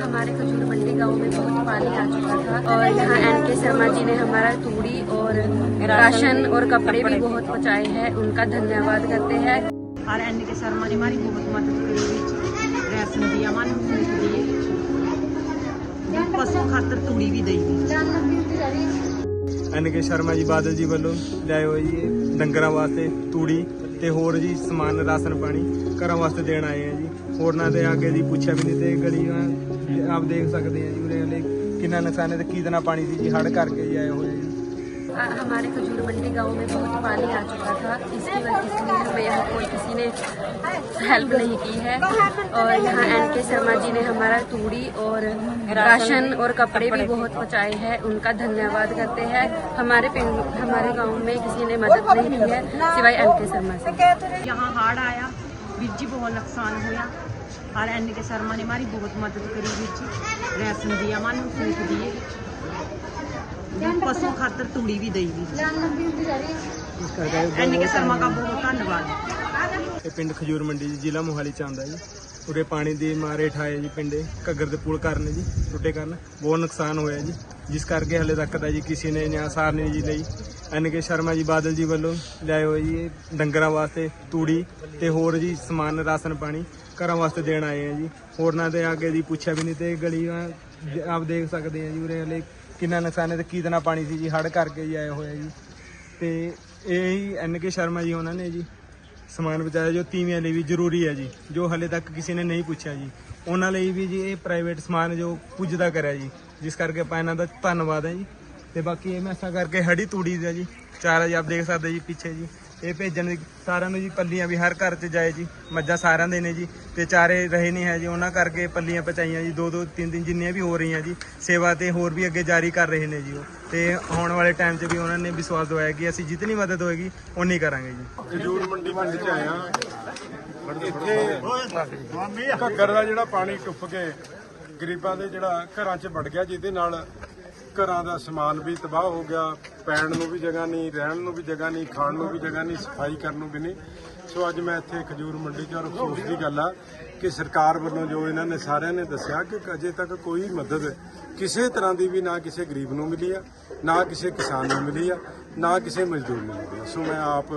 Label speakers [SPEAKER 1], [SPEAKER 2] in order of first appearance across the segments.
[SPEAKER 1] हमारे खजूर मंडी गांव में बहुत पानी आ चुका था और यहाँ एन के शर्मा जी ने हमारा तूड़ी और राशन और कपड़े भी बहुत पहुँचाए हैं उनका धन्यवाद करते हैं
[SPEAKER 2] और एन के शर्मा ने हमारी बहुत मदद करी ਵਿੱਚ ਰੈਸ਼ਨ ਦੀ ਅਮਨ ਨੂੰ ਦੀ ਪਸ਼ੂ ਖਾਤਰ ਤੂੜੀ ਵੀ ਦਈ
[SPEAKER 3] ਐਨ ਕੇ ਸ਼ਰਮਾ ਜੀ ਬਾਦਲ ਜੀ ਵੱਲੋਂ ਲਿਆਏ ਹੋਏ ਜੀ ਇਹ ਡੰਗਰਾਂ ਵਾਸਤੇ ਤੂੜੀ ਤੇ ਹੋਰ ਜੀ ਸਮਾਨ ਰਾਸ਼ਨ ਪਾਣੀ ਘਰਾਂ ਵਾਸਤੇ ਦੇਣ ਆਏ ਆ ਜੀ ਹੋਰਨਾਂ ਦੇ ਅੱਗੇ ਜੀ ਪੁੱਛਿਆ ਵੀ ਨਹੀਂ ਤੇ ਗਲੀਆਂ ਆਪ ਦੇਖ ਸਕਦੇ ਆ ਜੀ ਉਰੇ ਹਲੇ ਕਿੰਨਾ ਨੁਕਸਾਨ ਹੈ ਤੇ ਕਿਤਨਾ ਪਾਣੀ ਸੀ ਜੀ ਹੜ ਕਰਕੇ ਜੀ ਆਏ ਹੋਏ ਆ ਜੀ
[SPEAKER 1] आ, हमारे खजूर मंडी गांव में बहुत पानी आ चुका था इसकी वजह इसलिए हमें यहाँ कोई किसी ने हेल्प नहीं की है और यहाँ एन के शर्मा जी ने हमारा तूड़ी और राशन और कपड़े भी बहुत पहुँचाए हैं उनका धन्यवाद करते हैं हमारे पिंड हमारे गांव में किसी ने मदद नहीं की है सिवाय एन के शर्मा से
[SPEAKER 2] यहाँ हाड़ आया ਵੀਰ ਜੀ ਬਹੁਤ ਨੁਕਸਾਨ ਹੋਇਆ ਔਰ ਐਨ ਕੇ ਸ਼ਰਮਾ ਨੇ ਹਮਾਰੀ ਬਹੁਤ ਮਦਦ ਕਰੀ ਵੀਰ ਜੀ ਰੈਸ਼ਨ ਦੀ ਅਮਨ ਨੂੰ ਸੂਟ ਦੀਏ ਪਸ਼ੂ ਖਾਤਰ ਤੂੜੀ ਵੀ ਦਈ ਵੀਰ ਜੀ
[SPEAKER 3] ਇਸ ਕਰਕੇ
[SPEAKER 2] ਐਨ ਕੇ ਸ਼ਰਮਾ ਦਾ ਬਹੁਤ ਧੰਨਵਾਦ।
[SPEAKER 3] ਇਹ ਪਿੰਡ ਖਜੂਰ ਮੰਡੀ ਜੀ ਜ਼ਿਲ੍ਹਾ ਮੋਹਾਲੀ ਚ ਆਉਂਦਾ ਜੀ। ਉਰੇ ਪਾਣੀ ਦੇ ਮਾਰੇ ਠਾਏ ਜੀ ਪਿੰਡੇ ਘੱਗਰ ਦੇ ਪੁਲ ਕਾਰਨ ਜੀ ਟੁੱਟੇ ਕਾਰਨ। ਬਹੁਤ ਨੁਕਸਾਨ ਹੋਇਆ ਜੀ। ਜਿਸ ਕਰਕੇ ਹਲੇ ਤੱਕ ਦਾ ਜੀ ਕਿਸੇ ਨੇ ਨਿਆਂ ਸਾਰ ਨਹੀਂ ਜੀ ਲਈ ਐਨ ਕੇ ਸ਼ਰਮਾ ਜੀ ਬਾਦਲ ਜੀ ਵੱਲੋਂ ਲਿਆਏ ਹੋਏ ਜੀ ਇਹ ਡੰਗਰਾਂ ਵਾਸਤੇ ਤੂੜੀ ਤੇ ਹੋਰ ਜੀ ਸਮਾਨ, ਰਾਸ਼ਨ ਪਾਣੀ ਘਰਾਂ ਵਾਸਤੇ ਦੇਣ ਆਏ ਆ ਜੀ। ਹੋਰਨਾਂ ਦੇ ਅੱਗੇ ਜੀ ਪੁੱਛਿਆ ਵੀ ਨਹੀਂ ਤੇ ਗਲੀਆਂ ਆਪ ਦੇਖ ਸਕਦੇ ਆ ਜੀ ਉਰੇ ਹਲੇ ਕਿੰਨਾ ਨੁਕਸਾਨ ਹੈ ਤੇ ਕਿਤਨਾ ਪਾਣੀ ਸੀ ਜੀ ਹੜ ਕਰਕੇ ਜੀ ਆਏ ਹੋਇਆ ਜੀ। ਤੇ ਇਹ ਹੀ ਐਨ ਕੇ ਸ਼ਰਮਾ ਜੀ ਉਹਨਾਂ ਨੇ ਜੀ ਸਮਾਨ ਬਚਾਇਆ ਜੋ ਤੀਵੀਆਂ ਲਈ ਵੀ ਜ਼ਰੂਰੀ ਹੈ ਜੀ, ਜੋ ਹਲੇ ਤੱਕ ਕਿਸੇ ਨੇ ਨਹੀਂ ਪੁੱਛਿਆ ਜੀ। ਉਹਨਾਂ ਲਈ ਵੀ ਜੀ ਇਹ ਪ੍ਰਾਈਵੇਟ ਸਮਾਨ ਜੋ ਪੁੱਜਦਾ ਕਰਿਆ ਜੀ, ਜਿਸ ਕਰਕੇ ਆਪਾਂ ਇਹਨਾਂ ਦਾ ਧੰਨਵਾਦ ਹੈ ਜੀ। ਤੇ ਬਾਕੀ ਇਹ ਮੈਸਾਂ ਕਰਕੇ ਹੜੀ ਤੂੜੀ ਦਾ ਜੀ। ਚਾਰਾ ਜੀ ਆਪ ਦੇਖ ਸਕਦੇ ਜੀ ਪਿੱਛੇ ਜੀ। ਇਹ ਭੇਜਣ ਦੀ ਸਾਰਿਆਂ ਨੂੰ ਜੀ ਪੱਲੀਆਂ ਵੀ ਹਰ ਘਰ 'ਚ ਜਾਏ ਜੀ। ਮੱਝਾਂ ਸਾਰਿਆਂ ਦੇ ਨੇ ਜੀ। ਤੇ ਚਾਰੇ ਰਹੇ ਨਹੀਂ ਹੈ ਜੀ। ਉਹਨਾਂ ਕਰਕੇ ਪੱਲੀਆਂ ਪਚਾਈਆਂ ਜੀ। ਦੋ ਦੋ ਤਿੰਨ ਤਿੰਨ ਜਿੰਨੀਆਂ ਵੀ ਹੋ ਰਹੀਆਂ ਜੀ, ਸੇਵਾ ਤੇ ਹੋਰ ਵੀ ਅੱਗੇ ਜਾਰੀ ਕਰ ਰਹੇ ਨੇ ਜੀ ਉਹ। ਤੇ ਆਉਣ ਵਾਲੇ ਟਾਈਮ 'ਚ ਵੀ ਉਹਨਾਂ ਨੇ ਵਿਸ਼ਵਾਸ ਦਵਾਇਆ ਕਿ ਅਸੀਂ ਜਿਤਨੀ ਮਦਦ ਹੋਏਗੀ ਉਨੀ ਕਰਾਂਗੇ ਜੀ।
[SPEAKER 4] ਖਜੂਰ ਮੰਡੀ ਮੰਡੀ ਚ ਆਏ ਇੱਥੇ ਘੱਗਰ ਦਾ ਜਿਹੜਾ ਪਾਣੀ ਟੁੱਪ ਕੇ ਗਰੀਬਾਂ ਦੇ ਜਿਹੜਾ ਘਰਾਂ 'ਚ ਵੜ ਗਿਆ, ਜਿਹਦੇ ਨਾਲ ਘਰਾਂ ਦਾ ਸਮਾਨ ਵੀ ਤਬਾਹ ਹੋ ਗਿਆ, ਪੈਣ ਨੂੰ ਵੀ ਜਗ੍ਹਾ ਨਹੀਂ, ਰਹਿਣ ਨੂੰ ਵੀ ਜਗ੍ਹਾ ਨਹੀਂ, ਖਾਣ ਨੂੰ ਵੀ ਜਗ੍ਹਾ ਨਹੀਂ, ਸਫ਼ਾਈ ਕਰਨ ਨੂੰ ਵੀ ਨਹੀਂ। ਸੋ ਅੱਜ ਮੈਂ ਇੱਥੇ ਖਜੂਰ ਮੰਡੀ 'ਚ ਔਰ ਅਫਸੋਸ ਦੀ ਗੱਲ ਆ ਕਿ ਸਰਕਾਰ ਵੱਲੋਂ ਜੋ ਇਹਨਾਂ ਨੇ ਸਾਰਿਆਂ ਨੇ ਦੱਸਿਆ ਕਿ ਅਜੇ ਤੱਕ ਕੋਈ ਮਦਦ ਕਿਸੇ ਤਰ੍ਹਾਂ ਦੀ ਵੀ ਨਾ ਕਿਸੇ ਗਰੀਬ ਨੂੰ ਮਿਲੀ ਆ, ਨਾ ਕਿਸੇ ਕਿਸਾਨ ਨੂੰ ਮਿਲੀ ਆ, ਨਾ ਕਿਸੇ ਮਜ਼ਦੂਰ ਨੂੰ ਮਿਲੀ ਆ। ਸੋ ਮੈਂ ਆਪ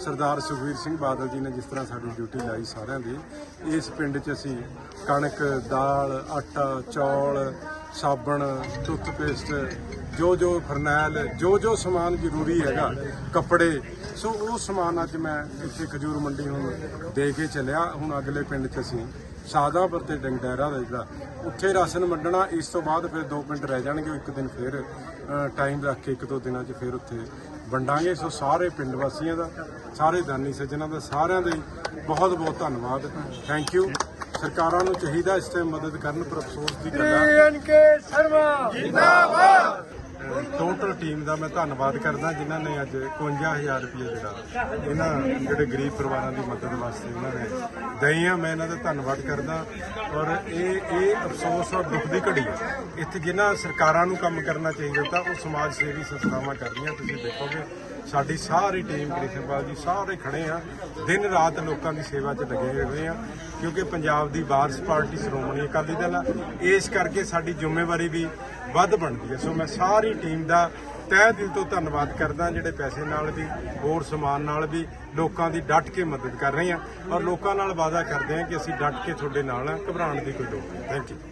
[SPEAKER 4] ਸਰਦਾਰ ਸੁਖਵੀਰ ਸਿੰਘ ਬਾਦਲ ਜੀ ਨੇ ਜਿਸ ਤਰ੍ਹਾਂ ਸਾਡੀ ਡਿਊਟੀ ਲਾਈ ਸਾਰਿਆਂ ਦੀ, ਇਸ ਪਿੰਡ 'ਚ ਅਸੀਂ ਕਣਕ, ਦਾਲ, ਆਟਾ, ਚੌਲ ਸਾਬਣ, ਟੁੱਥਪੇਸਟ ਜੋ ਜੋ ਫਰਨੈਲ ਜੋ ਜੋ ਸਮਾਨ ਜ਼ਰੂਰੀ ਹੈਗਾ, ਕੱਪੜੇ। ਸੋ ਉਹ ਸਮਾਨ ਅੱਜ ਮੈਂ ਇੱਥੇ ਖਜੂਰ ਮੰਡੀ ਹੁਣ ਦੇ ਕੇ ਚੱਲਿਆ। ਹੁਣ ਅਗਲੇ ਪਿੰਡ 'ਚ ਅਸੀਂ ਸਾਦਾਪੁਰ ਤੇ ਡੰਗਡੈਰਾ ਦਾ ਜਿਹੜਾ, ਉੱਥੇ ਰਾਸ਼ਨ ਵੰਡਣਾ, ਇਸ ਤੋਂ ਬਾਅਦ ਫਿਰ ਦੋ ਪਿੰਡ ਰਹਿ ਜਾਣਗੇ, ਇੱਕ ਦਿਨ ਫਿਰ ਟਾਈਮ ਰੱਖ ਕੇ ਇੱਕ ਦੋ ਦਿਨਾਂ 'ਚ ਫਿਰ ਉੱਥੇ ਵੰਡਾਂਗੇ। ਸੋ ਸਾਰੇ ਪਿੰਡ ਵਾਸੀਆਂ ਦਾ, ਸਾਰੇ ਦਾਨੀ ਸੱਜਣਾ ਦਾ, ਸਾਰਿਆਂ ਦਾ ਹੀ ਬਹੁਤ ਬਹੁਤ ਧੰਨਵਾਦ। ਥੈਂਕ ਯੂ ਸਰਕਾਰਾਂ ਨੂੰ ਚਾਹੀਦਾ ਇਸ ਤੇ ਮਦਦ ਕਰਨ ਪਰ ਅਫਸੋਸ ਦੀ ਗੱਲ ਹੈ ਟੋਟਲ ਟੀਮ ਦਾ ਮੈਂ ਧੰਨਵਾਦ ਕਰਦਾ ਜਿਨ੍ਹਾਂ ਨੇ ਅੱਜ 51000 ਰੁਪਏ ਜਿਹੜਾ ਇਹਨਾਂ ਜਿਹੜੇ ਗਰੀਬ ਪਰਿਵਾਰਾਂ ਦੀ ਮਦਦ ਵਾਸਤੇ ਉਹਨਾਂ ਨੇ ਦਈ ਆ ਮੈਂ ਇਹਨਾਂ ਦਾ ਧੰਨਵਾਦ ਕਰਦਾ। ਔਰ ਇਹ ਇਹ ਅਫਸੋਸ ਔਰ ਦੁੱਖ ਦੀ ਘੜੀ ਹੈ ਇੱਥੇ ਜਿਨ੍ਹਾਂ ਸਰਕਾਰਾਂ ਨੂੰ ਕੰਮ ਕਰਨਾ ਚਾਹੀਦਾ ਤਾਂ ਉਹ ਸਮਾਜ ਸੇਵੀ ਸੰਸਥਾਵਾਂ ਕਰਦੀਆਂ ਤੁਸੀਂ ਦੇਖੋਗੇ। ਸਾਡੀ ਸਾਰੀ ਟੀਮ ਕ੍ਰਿਸ਼ਨਪਾਲ ਜੀ ਸਾਰੇ ਖੜੇ ਆ। ਦਿਨ ਰਾਤ ਲੋਕਾਂ ਦੀ ਸੇਵਾ 'ਚ ਲੱਗੇ ਹੋਏ ਆ, ਕਿਉਂਕਿ ਪੰਜਾਬ ਦੀ ਵਾਰਸ ਪਾਰਟੀ ਸ਼੍ਰੋਮਣੀ ਅਕਾਲੀ ਦਲ ਆ। ਇਸ ਕਰਕੇ ਸਾਡੀ ਜ਼ਿੰਮੇਵਾਰੀ ਵੀ ਵੱਧ ਬਣਦੀ ਹੈ ਸੋ ਮੈਂ ਸਾਰੀ ਟੀਮ ਦਾ ਤਹਿ ਦਿਲ ਤੋਂ ਧੰਨਵਾਦ ਕਰਦਾ, ਜਿਹੜੇ ਪੈਸੇ ਨਾਲ ਵੀ, ਹੋਰ ਸਮਾਨ ਨਾਲ ਵੀ ਲੋਕਾਂ ਦੀ ਡਟ ਕੇ ਮਦਦ ਕਰ ਰਹੇ ਆ। ਔਰ ਲੋਕਾਂ ਨਾਲ ਵਾਅਦਾ ਕਰਦੇ ਆ ਕਿ ਅਸੀਂ ਡਟ ਕੇ ਤੁਹਾਡੇ ਨਾਲ ਆ। ਘਬਰਾਉਣ ਦੀ ਕੋਈ ਲੋੜ ਨਹੀਂ। Thank you